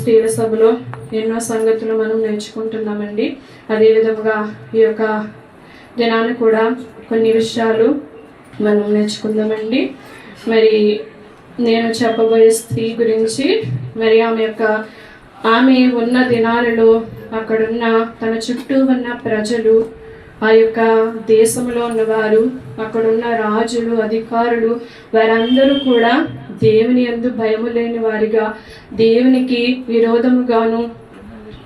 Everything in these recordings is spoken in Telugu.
స్త్రీల సభలో ఎన్నో సంగతులు మనం నేర్చుకుంటున్నామండి. అదేవిధంగా ఈ యొక్క దినాన్ని కూడా కొన్ని విషయాలు మనం నేర్చుకుందామండి. మరి నేను చెప్పబోయే స్త్రీ గురించి మరి ఆమె యొక్క ఆమె ఉన్న దినాలలో అక్కడున్న తన చుట్టూ ఉన్న ప్రజలు ఆ యొక్క దేశంలో ఉన్నవారు అక్కడున్న రాజులు అధికారులు వారందరూ కూడా దేవుని యందు భయము లేని వారిగా దేవునికి విరోధముగాను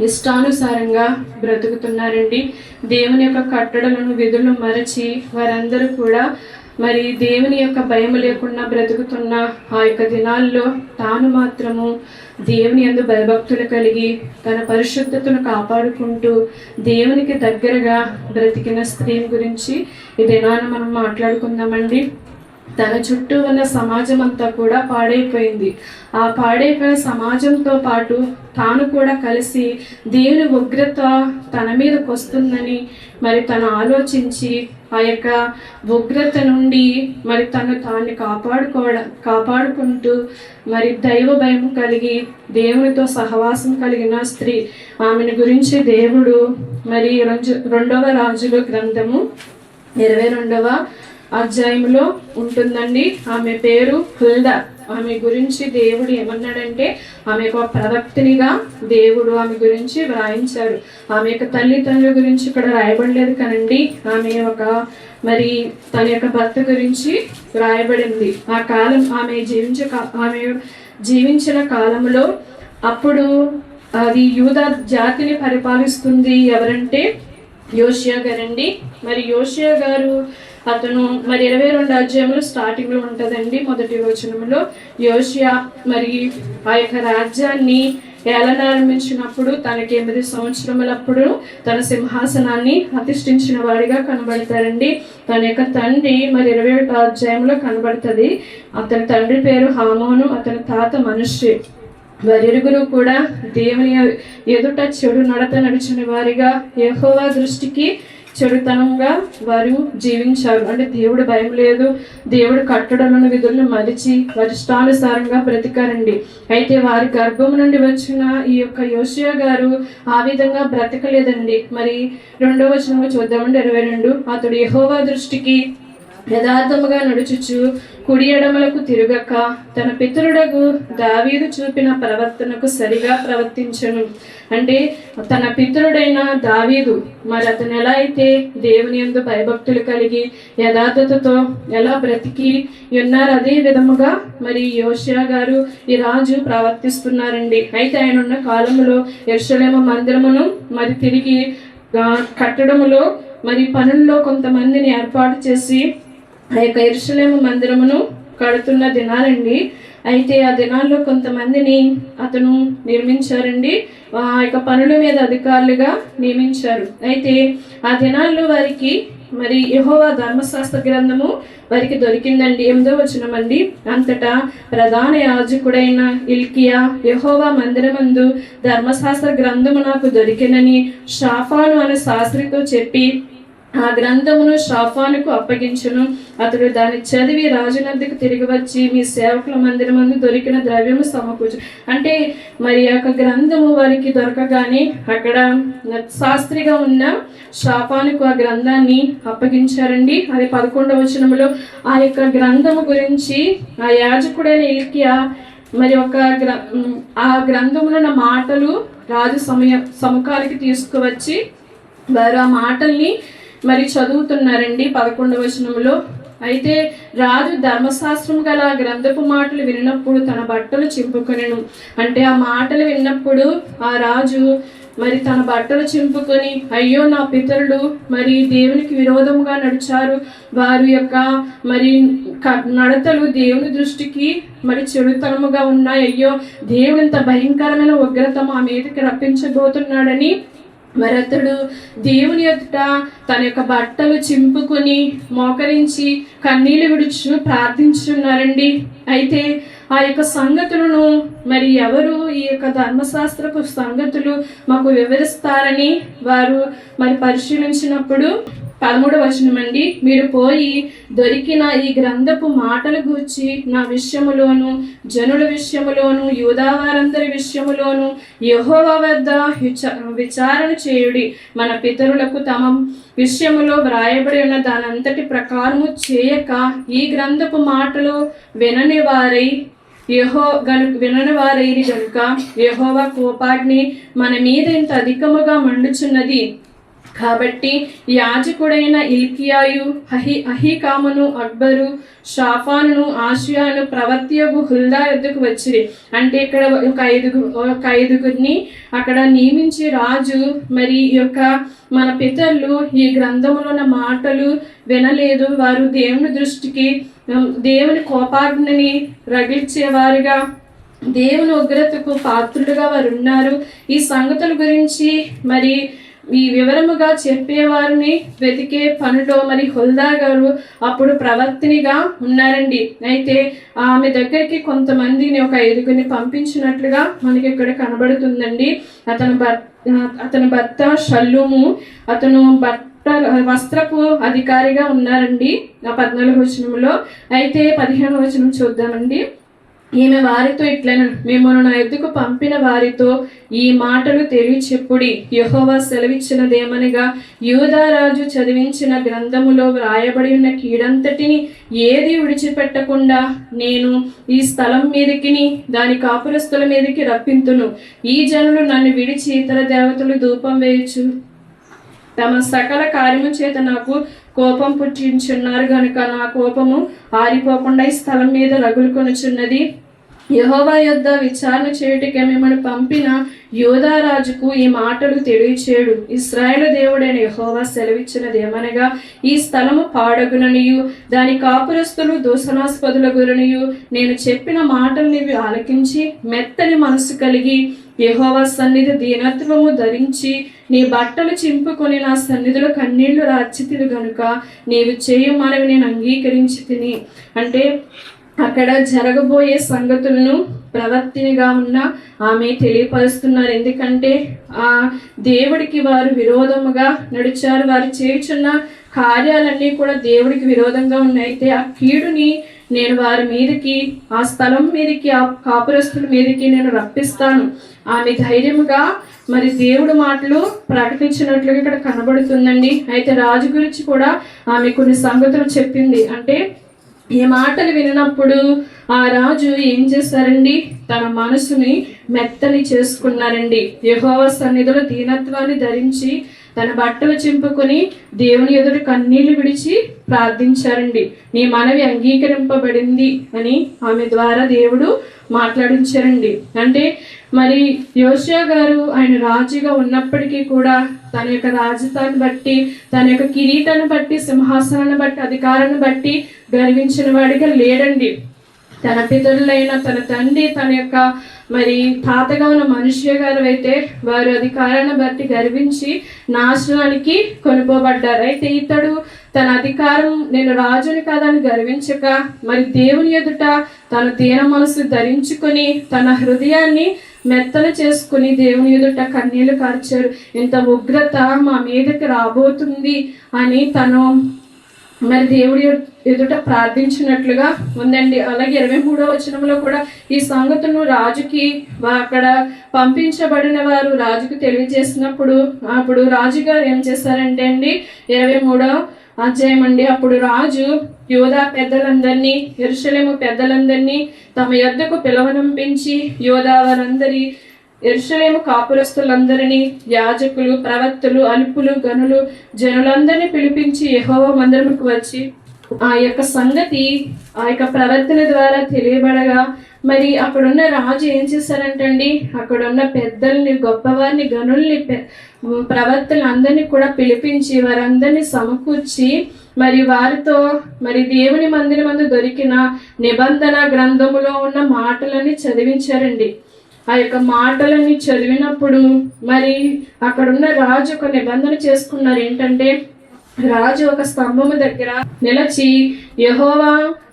ఇష్టానుసారంగా బ్రతుకుతున్నారండి. దేవుని యొక్క కట్టడలను విధులను మరచి వారందరూ కూడా మరి దేవుని యొక్క భయం లేకుండా బ్రతుకుతున్న ఆ యొక్క దినాల్లో తాను మాత్రము దేవుని యందు భయభక్తులు కలిగి తన పరిశుద్ధతను కాపాడుకుంటూ దేవునికి దగ్గరగా బ్రతికిన స్త్రీని గురించి ఈ దినాన మనం మాట్లాడుకుందామండి. తన చుట్టూ ఉన్న సమాజం అంతా కూడా పాడైపోయింది. ఆ పాడైపోయిన సమాజంతో పాటు తాను కూడా కలిసి దేవుని ఉగ్రత తన మీదకి వస్తుందని మరి తను ఆలోచించి ఆ యొక్క ఉగ్రత నుండి మరి తను తాన్ని కాపాడుకోవడం కాపాడుకుంటూ మరి దైవ భయం కలిగి దేవునితో సహవాసం కలిగిన స్త్రీ. ఆమెను గురించి దేవుడు మరి రెండవ రాజుల గ్రంథము ఇరవై రెండవ అధ్యాయంలో ఉంటుందండి. ఆమె పేరు హుల్దా. ఆమె గురించి దేవుడు ఏమన్నాడంటే ఆమె ఒక ప్రవక్తినిగా దేవుడు ఆమె గురించి వ్రాయించాడు. ఆమె యొక్క తల్లిదండ్రుల గురించి ఇక్కడ రాయబడలేదు కనండి ఆమె ఒక మరి తన యొక్క భర్త గురించి వ్రాయబడింది ఆ కాలం ఆమె జీవించే ఆమె జీవించిన కాలంలో అప్పుడు అది యూద జాతిని పరిపాలిస్తుంది ఎవరంటే యోషియా గారండి. మరి యోషియా గారు అతను మరి ఇరవై రెండు అధ్యాయంలో స్టార్టింగ్లో ఉంటుందండి మొదటి వచనంలో. యోషియా మరి ఆ యొక్క రాజ్యాన్ని ఏలనారంభించినప్పుడు తనకి ఎనిమిది సంవత్సరములప్పుడు తన సింహాసనాన్ని అతిష్ఠించిన వాడిగా కనబడతారండి తన యొక్క తండ్రి మరి ఇరవై ఒకటో అధ్యాయంలో కనబడుతుంది. అతని తండ్రి పేరు హామోను అతని తాత మనుష్య. వారిరుగురు కూడా దేవుని ఎదుట చెడు నడత నడిచిన వారిగా యహోవా దృష్టికి చెడుతనంగా వారు జీవించారు. అంటే దేవుడు భయం లేదు. దేవుడు కట్టడలను విధులను మరిచి వారి ఇష్టానుసారంగా బ్రతికారండి. అయితే వారి గర్భం నుండి వచ్చిన ఈ యొక్క యోషియా గారు ఆ విధంగా బ్రతకలేదండి. మరి రెండో వచనంలో చూద్దామండి. ఇరవై రెండు. అతడు యహోవా దృష్టికి యథార్థముగా నడుచుచు కుడి ఎడమలకు తిరగక తన పితరుడకు దావీదు చూపిన ప్రవర్తనకు సరిగా ప్రవర్తించను. అంటే తన పితరుడైన దావీదు మరి అతను ఎలా అయితే దేవుని ఎందు భయభక్తులు కలిగి యథార్థతతో ఎలా బ్రతికి ఉన్నారు అదే విధముగా మరి యోషియా గారు ఈ రాజు ప్రవర్తిస్తున్నారండి. అయితే ఆయన ఉన్న కాలంలో యర్షలేమ మందిరమును మరి తిరిగి కట్టడములో మరి పనుల్లో కొంతమందిని ఏర్పాటు చేసి ఆ యొక్క ఎరుసలేము మందిరమును కడుతున్న దినాలండి. అయితే ఆ దినాల్లో కొంతమందిని అతను నిర్మించారండి ఆ యొక్క పనుల మీద అధికారులుగా నియమించారు. అయితే ఆ దినాల్లో వారికి మరి యహోవా ధర్మశాస్త్ర గ్రంథము వారికి దొరికిందండి. ఎనిమిదో వచనమండి. అంతటా ప్రధాన యాజకుడైన ఇల్కియా యహోవా మందిరమందు ధర్మశాస్త్ర గ్రంథము నాకు దొరికినని షాఫాను అనే శాస్త్రితో చెప్పి ఆ గ్రంథమును షాఫానుకు అప్పగించును. అతడు దాన్ని చదివి రాజునద్దకు తిరిగి వచ్చి మీ సేవకుల మందిరమందు దొరికిన ద్రవ్యము సమకూర్చు. అంటే మరి యొక్క గ్రంథము వారికి దొరకగానే అక్కడ శాస్త్రిగా ఉన్న షాఫానుకు ఆ గ్రంథాన్ని అప్పగించారండి. అది పదకొండవ వచనములో ఆ యొక్క గ్రంథము గురించి ఆ యాజకుడైన ఇల్కియా మరి ఒక గ్ర ఆ గ్రంథంలో ఉన్న మాటలు రాజు సమయ సముఖాలకి తీసుకువచ్చి వారు ఆ మాటల్ని మరి చదువుతున్నారండి పదకొండవ వచనంలో. అయితే రాజు ధర్మశాస్త్రం గల గ్రంథపు మాటలు విన్నప్పుడు తన బట్టలు చింపుకొనెను. అంటే ఆ మాటలు విన్నప్పుడు ఆ రాజు మరి తన బట్టలు చింపుకొని అయ్యో నా పితరులు మరి దేవునికి విరోధముగా నడిచారు. వారి యొక్క మరి క- నడతలు దేవుని దృష్టికి మరి చెడుతనముగా ఉన్నాయి. అయ్యో దేవుడు ఇంత భయంకరమైన ఉగ్రత మా మీదకి రప్పించబోతున్నాడని మరి అతడు దేవుని ఎదుట తన యొక్క బట్టలు చింపుకొని మోకరించి కన్నీళ్ళు విడుచు ప్రార్థించున్నారండి అయితే ఆ యొక్క సంగతులను మరి ఎవరు ఈ యొక్క ధర్మశాస్త్రపు సంగతులు మాకు వివరిస్తారని వారు మరి పరిశీలించినప్పుడు పదమూడు వచనం అండి. మీరు పోయి దొరికిన ఈ గ్రంథపు మాటలు గూర్చి నా విషయములోను జనుల విషయములోను యూదావారందరి విషయములోను యహోవ వద్ద విచ- విచారణ చేయుడి. మన పితరులకు తమ విషయములో వ్రాయబడి ఉన్న దానంతటి ప్రకారము చేయక ఈ గ్రంథపు మాటలు వినని వారై యహో గను వినని వారైరి గనుక యహోవ కోపాగ్ని మన మీద ఇంత అధికముగా మండుచున్నది. కాబట్టి యాజకుడైన ఇల్కియాయు అహి అహికామును అక్బరు షాఫాను ఆసియాను ప్రవర్తియగు హుల్దా యుద్ధకు వచ్చిరి. అంటే ఇక్కడ ఒక ఐదుగు ఒక ఐదుగురిని అక్కడ నియమించి రాజు మరి యొక్క మన పితరులు ఈ గ్రంథంలో ఉన్న మాటలు వినలేదు. వారు దేవుని దృష్టికి దేవుని కోపాగ్నిని రగిల్చేవారుగా. దేవుని ఉగ్రతకు పాత్రులుగా వారు ఉన్నారు ఈ సంగతుల గురించి మరి ఈ వివరముగా చెప్పేవారిని వెతికే పనిలో మరి హుల్దా గారు అప్పుడు ప్రవర్తినిగా ఉన్నారండి. అయితే ఆమె దగ్గరికి కొంతమందిని ఒక ఐదుగురిని పంపించినట్లుగా మనకి ఇక్కడ కనబడుతుందండి. అతను భర్త అతని భర్త షల్లుము అతను భర్త వస్త్రపు అధికారిగా ఉన్నారండి. ఆ పద్నాలుగు వచనంలో అయితే పదిహేను వచనం చూద్దామండి. ఈమె వారితో ఇట్లను మిమ్మల్ని నా ఎద్దుకు పంపిన వారితో ఈ మాటలు తెలియచెప్పుడి? యహోవా సెలవిచ్చినదేమనగా యూదారాజు చదివించిన గ్రంథములో వ్రాయబడి ఉన్న కీడంతటిని ఏది విడిచిపెట్టకుండా నేను ఈ స్థలం మీదకిని దాని కాపురస్తుల మీదకి రప్పింతును. ఈ జనులు నన్ను విడిచి ఇతర దేవతలు ధూపం వేయచ్చు తమ సకల కార్యము చేత నాకు కోపం పుట్టించున్నారు గనుక నా కోపము ఆరిపోకుండా ఈ స్థలం మీద రగులుకొనుచున్నది. యహోవా యొద్ద విచారణ చేయుటకే మిమ్మల్ని పంపిన యోధారాజుకు ఈ మాటలు తెలియచేయడు. ఇస్రాయేల్ దేవుడైన యహోవా సెలవిచ్చినది ఏమనగా ఈ స్థలము పాడగుననియు దాని కాపురస్తులు దూషణాస్పదుల గురనియు నేను చెప్పిన మాటలు నీవి ఆలకించి మెత్తని మనసు కలిగి యహోవా సన్నిధి దీనత్వము ధరించి నీ బట్టలు చింపుకొని నా సన్నిధిలో కన్నీళ్ళు రాచితివి గనుక నీవు చేయమనవి నేను అంగీకరించి తిని. అంటే అక్కడ జరగబోయే సంగతులను ప్రవర్తినిగా ఉన్న ఆమె తెలియపరుస్తున్నారు. ఎందుకంటే ఆ దేవుడికి వారు విరోధముగా నడిచారు. వారు చేయుచున్న కార్యాలన్నీ కూడా దేవుడికి విరోధంగా ఉన్నాయి. అయితే ఆ కీడుని నేను వారి మీదకి ఆ స్థలం మీదకి ఆ కాపురస్తుల మీదకి నేను రప్పిస్తాను. ఆమె ధైర్యముగా మరి దేవుడు మాటలు ప్రకటించినట్లుగా ఇక్కడ కనబడుతుందండి. అయితే రాజు గురించి కూడా ఆమె కొన్ని సంగతులు చెప్పింది. అంటే ఈ మాటలు వినప్పుడు ఆ రాజు ఏం చేశారండి? తన మనసుని మెత్తని చేసుకున్నారండి. యహోవ సన్నిధిలో దీనత్వాన్ని ధరించి తన బట్టలు చింపుకొని దేవుని ఎదురు కన్నీళ్ళు విడిచి ప్రార్థించారండి. నీ మనవి అంగీకరింపబడింది అని ఆమె ద్వారా దేవుడు మాట్లాడించారండి. అంటే మరి యోషియా గారు ఆయన రాజుగా ఉన్నప్పటికీ కూడా తన యొక్క రాజధాని బట్టి తన యొక్క కిరీటాన్ని బట్టి సింహాసనాన్ని బట్టి అధికారాన్ని బట్టి గర్వించిన వాడిగా లేడండి. తన పితరులైన తన తండ్రి తన యొక్క మరి తాతగా ఉన్న మనుష్య గారు అయితే వారు అధికారాన్ని బట్టి గర్వించి నాశనానికి కొనుకోబడ్డారు. అయితే ఇతడు తన అధికారం నేను రాజుని కాదని గర్వించక మరి దేవుని ఎదుట తన దీన మనసు ధరించుకొని తన హృదయాన్ని మెత్తన చేసుకుని దేవుని ఎదుట కన్నీళ్ళు కార్చారు. ఇంత ఉగ్రత మా మీదకి రాబోతుంది అని తను మరి దేవుడి ఎదుట ప్రార్థించినట్లుగా ఉందండి. అలాగే ఇరవై మూడో వచనంలో కూడా ఈ సంగతులను రాజుకి అక్కడ పంపించబడిన వారు రాజుకు తెలియజేసినప్పుడు అప్పుడు రాజుగారు ఏం చేశారంటే అండి ఇరవై మూడో అధ్యాయం అండి అప్పుడు రాజు యోధా పెద్దలందరినీ ఎరుషలేము పెద్దలందరినీ తమ యొద్దకు పిలవనంపించి యోధా వారందరి ఎరుషలేము కాపురస్తులందరినీ యాజకులు ప్రవక్తలు అల్పులు గనులు జనులందరినీ పిలిపించి యహోవ మందిరముకు వచ్చి ఆ యొక్క సంగతి ఆ యొక్క ప్రవర్తన ద్వారా తెలియబడగా మరి అక్కడున్న రాజు ఏం చేశారంటండి? అక్కడున్న పెద్దల్ని గొప్పవారిని గనుల్ని ప్రవర్తలు అందరినీ కూడా పిలిపించి వారందరినీ సమకూర్చి మరి వారితో మరి దేవుని మందిరమందు దొరికిన నిబంధన గ్రంథములో ఉన్న మాటలని చదివించారండి. ఆ యొక్క మాటలన్నీ చదివినప్పుడు మరి అక్కడున్న రాజు ఒక నిబంధన చేసుకున్నారు. ఏంటంటే రాజు ఒక స్తంభము దగ్గర నిలచి యహోవా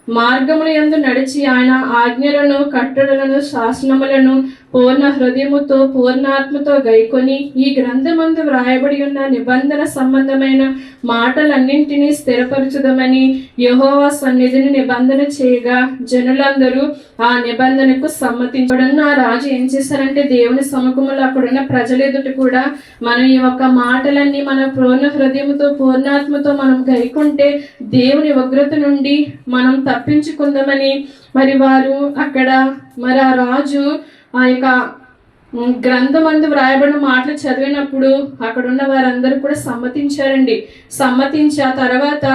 మార్గముల యందు నడిచి ఆయన ఆజ్ఞలను కట్టడలను శాసనములను పూర్ణ హృదయముతో పూర్ణాత్మతో గైకొని ఈ గ్రంథమందు వ్రాయబడి ఉన్న నిబంధన సంబంధమైన మాటలన్నింటినీ స్థిరపరచుదమని యహోవా సన్నిధిని నిబంధన చేయగా జనులందరూ ఆ నిబంధనకు సమ్మతించడం ఆ రాజు ఏం చేశారంటే దేవుని సముఖంలో అక్కడున్న ప్రజలు ఎదుట కూడా మనం ఈ యొక్క మాటలన్నీ మన పూర్ణ హృదయముతో పూర్ణాత్మతో మనం గైకుంటే దేవుని ఉగ్రత నుండి మనం తప్పించుకుందామని మరి వారు అక్కడ మరి ఆ రాజు ఆ యొక్క ఉమ్, గ్రంథమందు వ్రాయబడిన మాటలు చదివినప్పుడు అక్కడ ఉన్న వారందరూ కూడా సమ్మతించారండి. సమ్మతించి ఆ తర్వాత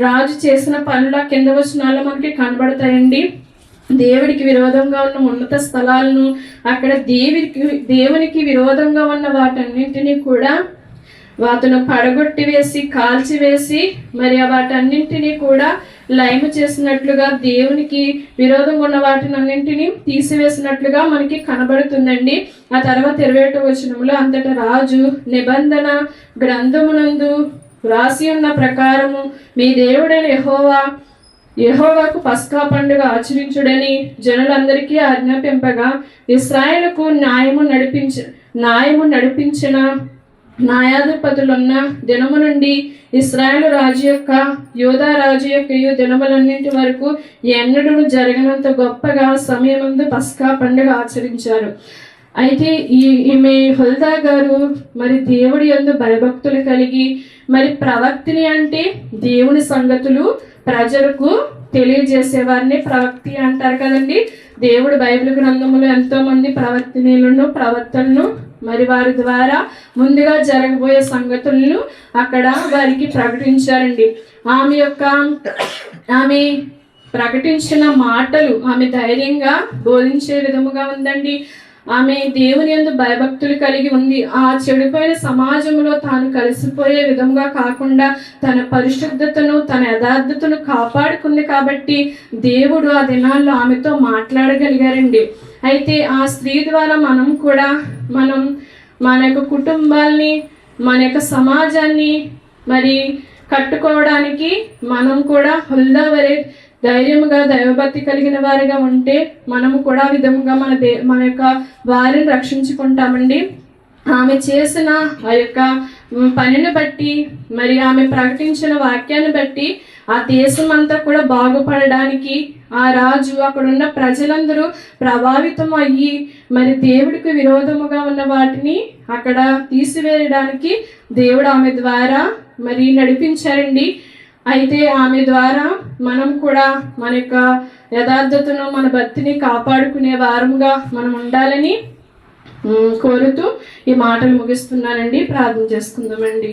రాజు చేసిన పనుల కింద వచనాల్లో మనకి కనబడతాయండి. దేవుడికి విరోధంగా ఉన్న ఉన్నత స్థలాలను అక్కడ దేవుడికి దేవునికి విరోధంగా ఉన్న వాటన్నింటినీ కూడా వాటిని పడగొట్టి వేసి కాల్చివేసి మరి వాటన్నింటినీ కూడా లైము చేసినట్లుగా దేవునికి విరోధం ఉన్న వాటిని అన్నింటినీ తీసివేసినట్లుగా మనకి కనబడుతుందండి. ఆ తర్వాత ఇరవై ఒకటో వచనంలో అంతటా రాజు నిబంధన గ్రంథమునందు రాసి ఉన్న ప్రకారము మీ దేవుడైన యహోవా యహోవాకు పస్కా పండుగ ఆచరించుడని జనులందరికీ ఆజ్ఞాపింపగా ఇస్రాయలకు న్యాయము నడిపించ న్యాయము నడిపించిన న్యాయాధిపతులున్న దినము నుండి ఇస్రాయేల్ రాజు యొక్క యోధా రాజు యొక్క ఈ దినములన్నింటి వరకు ఎన్నడూ జరిగినంత గొప్పగా సమయమందు పస్కా పండుగ ఆచరించారు. అయితే ఈ ఈమె హుల్దా గారు మరి దేవుడి యందు భయభక్తులు కలిగి మరి ప్రవక్తిని అంటే దేవుని సంగతులు ప్రజలకు తెలియజేసేవారిని ప్రవక్తి అంటారు కదండి. దేవుడు బైబిల్ గ్రంథంలో ఎంతోమంది మంది ప్రవర్తనను మరి వారి ద్వారా ముందుగా జరగబోయే సంగతులను అక్కడ వారికి ప్రకటించారండి. ఆమె యొక్క ఆమె ప్రకటించిన మాటలు ఆమె ధైర్యంగా బోధించే విధముగా ఉందండి. ఆమె దేవుని ఎందు భయభక్తులు కలిగి ఉంది. ఆ చెడిపోయిన సమాజంలో తాను కలిసిపోయే విధంగా కాకుండా తన పరిశుద్ధతను తన యథార్థతను కాపాడుకుంది కాబట్టి దేవుడు ఆ దినాల్లో ఆమెతో మాట్లాడగలిగారండి. అయితే ఆ స్త్రీ ద్వారా మనం కూడా మనం మన యొక్క కుటుంబాల్ని మన యొక్క సమాజాన్ని మరి కట్టుకోవడానికి మనం కూడా హుల్దావరే ధైర్యముగా దైవభక్తి కలిగిన వారిగా ఉంటే మనము కూడా విధముగా మన దే మన యొక్క వారిని రక్షించుకుంటామండి. ఆమె చేసిన ఆ యొక్క పనిని బట్టి మరి ఆమె ప్రకటించిన వాక్యాన్ని బట్టి ఆ దేశం అంతా కూడా బాగుపడడానికి ఆ రాజు అక్కడున్న ప్రజలందరూ ప్రభావితం అయ్యి మరి దేవుడికి విరోధముగా ఉన్న వాటిని అక్కడ తీసివేయడానికి దేవుడు ఆమె ద్వారా మరి నడిపించారండి. అయితే ఆమె ద్వారా మనం కూడా మన యొక్క యథార్థతను మన భక్తిని కాపాడుకునే వారముగా మనం ఉండాలని కోరుతూ ఈ మాటలు ముగిస్తున్నానండి. ప్రార్థన చేసుకుందామండి.